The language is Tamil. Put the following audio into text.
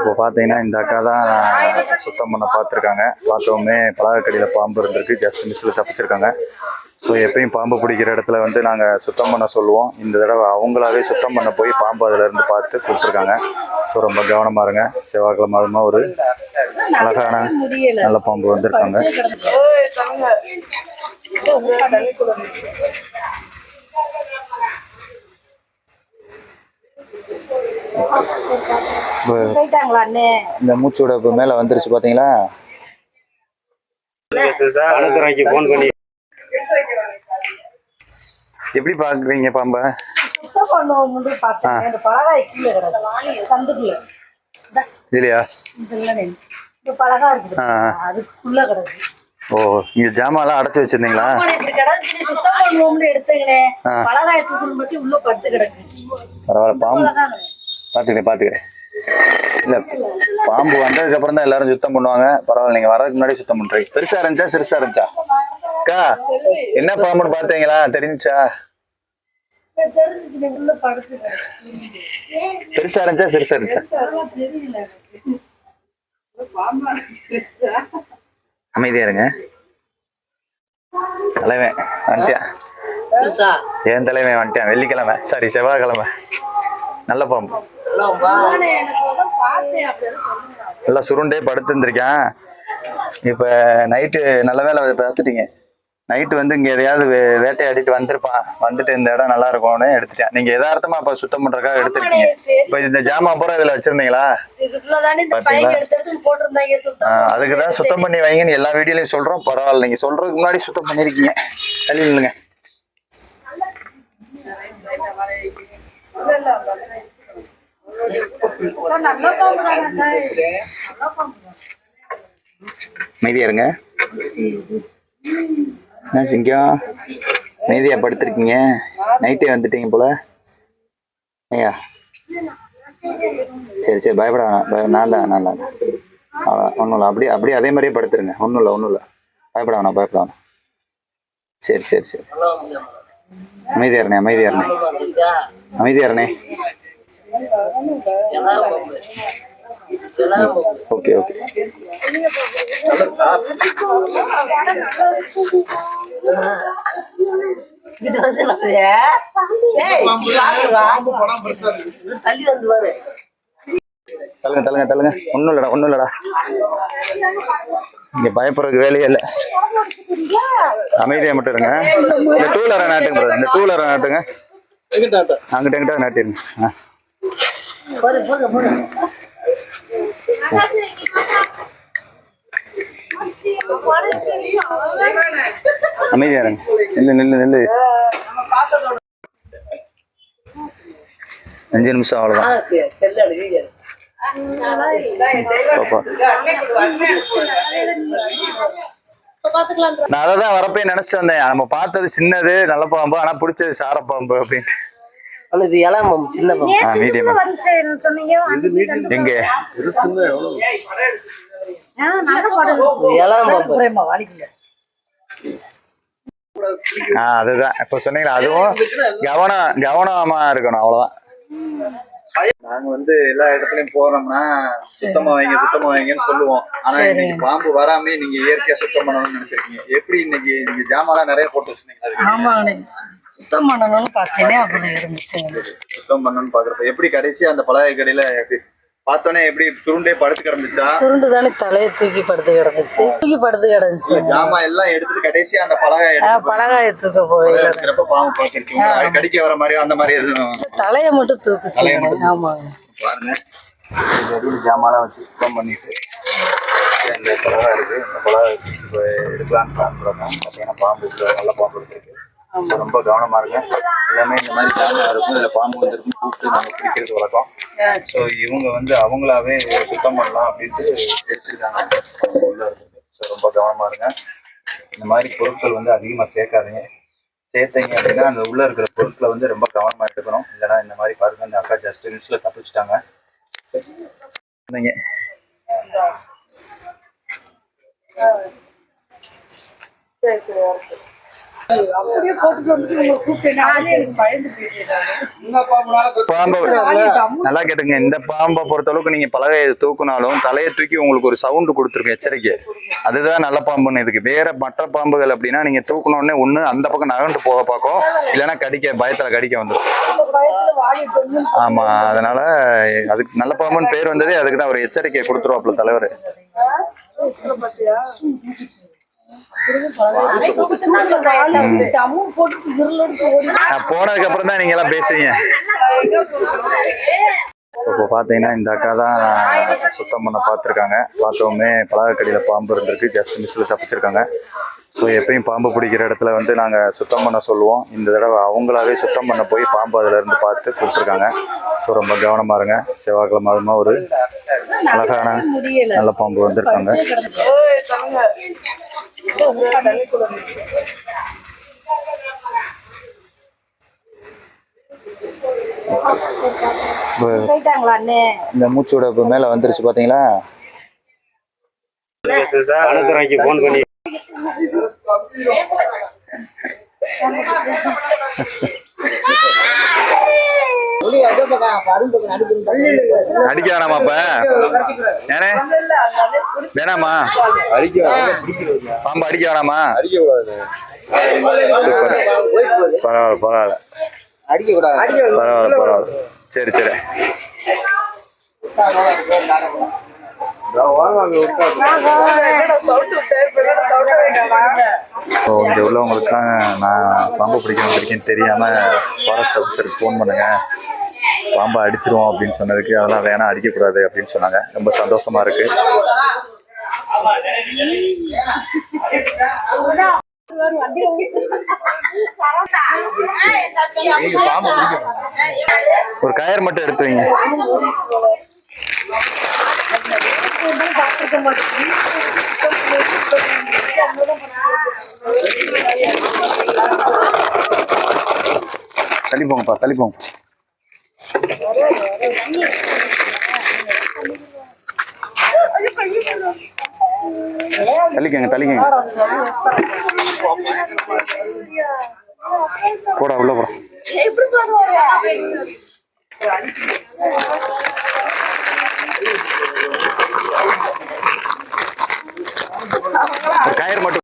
இப்போ பார்த்தீங்கன்னா இந்த அக்கா தான் சுத்தம் பண்ண பார்த்துருக்காங்க. பார்த்தோமே பலகக்கடியில் பாம்பு இருந்திருக்கு. ஜஸ்ட் மிஸ்ஸில் தப்பிச்சிருக்காங்க. ஸோ எப்பயும் பாம்பு பிடிக்கிற இடத்துல வந்து நாங்கள் சுத்தம் பண்ண சொல்லுவோம். இந்த தடவை அவங்களாவே சுத்தம் பண்ண போய் பாம்பு அதுலேருந்து பார்த்து கொடுத்துருக்காங்க. ஸோ ரொம்ப கவனமாக இருங்க. செவ்வாய்க்கிழமை அதுமா ஒரு அழகான நல்ல பாம்பு வந்திருக்காங்க. இந்த மூச்சோட இப்போ மேலே வந்துருச்சு பண்ணி எப்படி பார்க்குறீங்க பாம்பை? இல்லையா. அதுக்குள்ள கிடக்கு. ஓ இங்கே ஜாமான்லாம் அடைச்சி வச்சிருந்தீங்களா? பரவாயில்ல பாம்பு. பலகாய் பார்த்துக்கிறேன் பார்த்துக்கிறேன் இல்லை பாம்பு வந்ததுக்கு அப்புறம் தான் எல்லாரும் சுத்தம் பண்ணுவாங்க. பரவாயில்ல நீங்கள் வரதுக்கு முன்னாடி சுத்தம் பண்ணுறீங்க பெருசா இருந்துச்சா சிறுசா இருந்துச்சா? அக்கா என்ன பாம்புன்னு படுத்து கிடக்கு பெருசா இருந்துச்சா சிறுசா இருந்துச்சா. அமைதியா இருங்க. தலைவன் வந்துட்டான் ஏன் தலைவன் வந்துட்டான் வெள்ளிக்கிழமை. சாரி செவ்வாய்க்கிழமை. நல்ல பாம்பு நல்லா சுருண்டே படுத்துருந்துருக்கேன். இப்போ நைட்டு நல்ல வேலை பார்த்துட்டீங்க. நைட்டு வந்து இங்கே எதையாவது வேட்டையாடிட்டு வந்திருப்பான் வந்துட்டு இந்த இடம் நல்லா இருக்கும்னு எடுத்துட்டேன். நீங்கள் எதார்த்தமா இப்போ சுத்தம் பண்ணுறக்காக எடுத்துருக்கீங்க. இப்போ இந்த ஜாமான் பூரா இதில் வச்சுருந்தீங்களா? போட்டிருந்தாங்க சுத்தம் அதுக்கு தான் சுத்தம் பண்ணி வைங்கன்னு எல்லா வீடியோலையும் சொல்கிறோம் பரவாயில்ல நீங்கள் சொல்கிறதுக்கு முன்னாடி சுத்தம் பண்ணியிருக்கீங்க தள்ளி தான் அமைதியா இருங்க. என்ன சிங்கம்? அமைதியா படுத்திருக்கீங்க? நைட்டே வந்துட்டீங்க போல. ஐயா. சரி சரி பயப்பட வேணாம். பய- நான் தான் ஒன்றும் இல்லை. அப்படியே அப்படியே அதே மாதிரியே படுத்துருங்க. ஒன்றும் இல்லை ஒன்றும் இல்லை. பயப்பட வேணாம் பயப்பட வேணாம். சரி சரி சரி. அமைதியா இருண்ணே அமைதியா இருண்ணே. அமைதியா இருண்ணே. Okay okay. இது வந்து. தள்ளி வந்து பாரு. தள்ளுங்க தள்ளுங்க தள்ளுங்க. ஒன்றும் இல்லைடா ஒன்றும் இல்லைடா. இங்கே பயப்படுறதுக்கு வேலையே இல்லை. அமைதியாக மட்டும் இருங்க. இந்த டூ வீலரை நாட்டுங்க. இந்த டூ வீலரை நாட்டுங்க அங்கிட்ட எங்கிட்ட நாட்டிருங்க ஆ. அமைதியாரன் நில்லு நில்லு நில்லு. அஞ்சு நிமிஷம் அவ்வளோதான் நான் அதை தான் வரப்பே நினச்சிட்டு வந்தேன். நம்ம பார்த்தது சின்னது நல்ல பாம்பு ஆனால் பிடிச்சது சார பாம்பு அப்படின்னு. ஆனா இது இளம் சின்ன பாம்பு ஆ மீடியம் சொன்னீங்க? எங்கே? அதுதான். இப்போ சொன்னீங்களா அதுவும் கவனம் கவனமா இருக்கணும் அவ்வளவுதான். நாங்க வந்து எல்லா இடத்துலயும் போறோம்னா சுத்தமா வைங்க சுத்தமா வைங்கன்னு சொல்லுவோம். ஆனா இன்னைக்கு பாம்பு வராம நீங்க இயற்கையா சுத்தம் பண்ணணும்னு நினைச்சிருக்கீங்க எப்படி இன்னைக்கு நீங்க ஜாமான்லாம் நிறைய போட்டு வச்சிருந்தீங்க சுத்தம் பண்ணணும்னு பார்த்தேனே அப்படி இருந்துச்சு. சுத்தம் பண்ணணும்னு பாக்குறப்ப எப்படி கடைசி அந்த பழைய கடையில எப்படி பார்த்தோன்னே எப்படி சுருண்டே படுத்து கிடந்துச்சா? சுருண்டு தானே தலையை தூக்கி படுத்து கிடந்துச்சு. தூக்கி படுத்து கிடந்துச்சு. ஜாமான் எல்லாம் எடுத்துட்டு கடைசியா அந்த பழகாய் எடுத்து பலகாயத்துக்கு போய் இருக்கிறப்ப பாம்பு பார்த்துருக்கீங்க கடிக்க வர மாதிரி அந்த மாதிரி எதுவும் தலையை மட்டும் தூக்குச்சு. ஆமாங்க. பாருங்க. ஜாமான்லாம் வச்சு சுத்தம் பண்ணிட்டு இந்த பழகா இருக்கு. இந்த எடுக்கலான்னு பண்ணோம் பார்த்தீங்கன்னா பாம்பு நல்ல பாம்பு இருக்கு. ரொம்ப கவனமா இருங்க. எல்லாமே இந்த மாதிரி ஜாமான் இருக்கும். இதுல பாம்பு வந்துருக்கும். கூப்பிட்டு நம்ம பிடிக்கிறது வழக்கம். ஸோ இவங்க வந்து அவங்களாவே சுத்தம் பண்ணலாம் அப்படின்ட்டு எடுத்துருக்காங்க உள்ள இருக்குது ஸோ ரொம்ப கவனமா இருங்க. இந்த மாதிரி பொருட்கள் வந்து அதிகமா சேர்க்காதீங்க. சேர்த்தீங்க அப்படின்னா அந்த உள்ள இருக்கிற பொருட்களை வந்து ரொம்ப கவனமா எடுக்கணும் இல்லைன்னா இந்த மாதிரி பாருங்க இந்த அக்கா ஜஸ்ட் நியூஸ்ல தப்பிச்சிட்டாங்க. சரி சரி அப்படியே போட்டுட்டு வந்துட்டு உங்களை கூப்பிட்டேன் நானே எனக்கு பயந்து போயிட்டேன் பாம்பு நல்லா கேட்டுங்க. இந்த பாம்பை பொறுத்த அளவுக்கு நீங்க பலகையை தூக்குனாலும் தலையை தூக்கி உங்களுக்கு ஒரு சவுண்டு கொடுத்துருக்கும் எச்சரிக்கை. அதுதான் நல்ல பாம்புன்னு இதுக்கு. வேற மற்ற பாம்புகள் அப்படின்னா நீங்க தூக்குன உடனே ஒண்ணு அந்த பக்கம் நகர்ந்து போக பார்க்கும். இல்லைன்னா கடிக்க பயத்துல கடிக்க வந்துடும் ஆமா அதனால அதுக்கு நல்ல பாம்புன்னு பேர் வந்ததே அதுக்கு தான் ஒரு எச்சரிக்கை கொடுத்துருவாப்புல தலைவர். போனதுக்கு அப்புறம் தான் நீங்க எல்லாம் பேசுவீங்க இப்போ பார்த்தீங்கன்னா இந்த அக்கா தான் சுத்தம் பண்ண பார்த்துருக்காங்க. பார்த்தோமே பலகக்கடியில் பாம்பு இருந்திருக்கு. ஜஸ்ட் மிஸ்ஸில் தப்பிச்சிருக்காங்க. ஸோ எப்பயும் பாம்பு பிடிக்கிற இடத்துல வந்து நாங்கள் சுத்தம் பண்ண சொல்லுவோம். இந்த தடவை அவங்களாவே சுத்தம் பண்ண போய் பாம்பு அதுல இருந்து பார்த்து கொடுத்துருக்காங்க. ஸோ ரொம்ப கவனமா இருங்க. செவ்வாய்க்கிழமை அதுமா ஒரு அழகான நல்ல பாம்பு வந்திருக்காங்க. இந்த மூச்சோட இப்போ மேலே வந்துருச்சு வனத்துறைக்கு போன் பண்ணி அடிக்க வேணாமாப்ப ஏனே? வேணாமா? பாம்பு அடிக்க வேணாமா? சூப்பர் பரவாயில்ல பரவாயில்ல. பரவாயில்ல பரவாயில்ல. சரி சரி. ஸோ இங்கே உள்ளவங்களுக்குலாம் நான் பாம்பு பிடிக்க வந்திருக்கேன்னு தெரியாமல் ஃபாரஸ்ட் ஆஃபீஸருக்கு ஃபோன் பண்ணுங்கள் பாம்பை அடிச்சிருவோம் அப்படின்னு சொன்னதுக்கு அதெல்லாம் வேணாம் அடிக்கக்கூடாது அப்படின்னு சொன்னாங்க. ரொம்ப சந்தோஷமா இருக்கு. ஒரு கயர் மட்டும் எடுத்துவீங்க தள்ளி போங்கப்பா தள்ளி போங்க தள்ளிக்கங்க தள்ளிக்கங்க. போடா உள்ள போடா. எப்படி கயிறு மட்டும்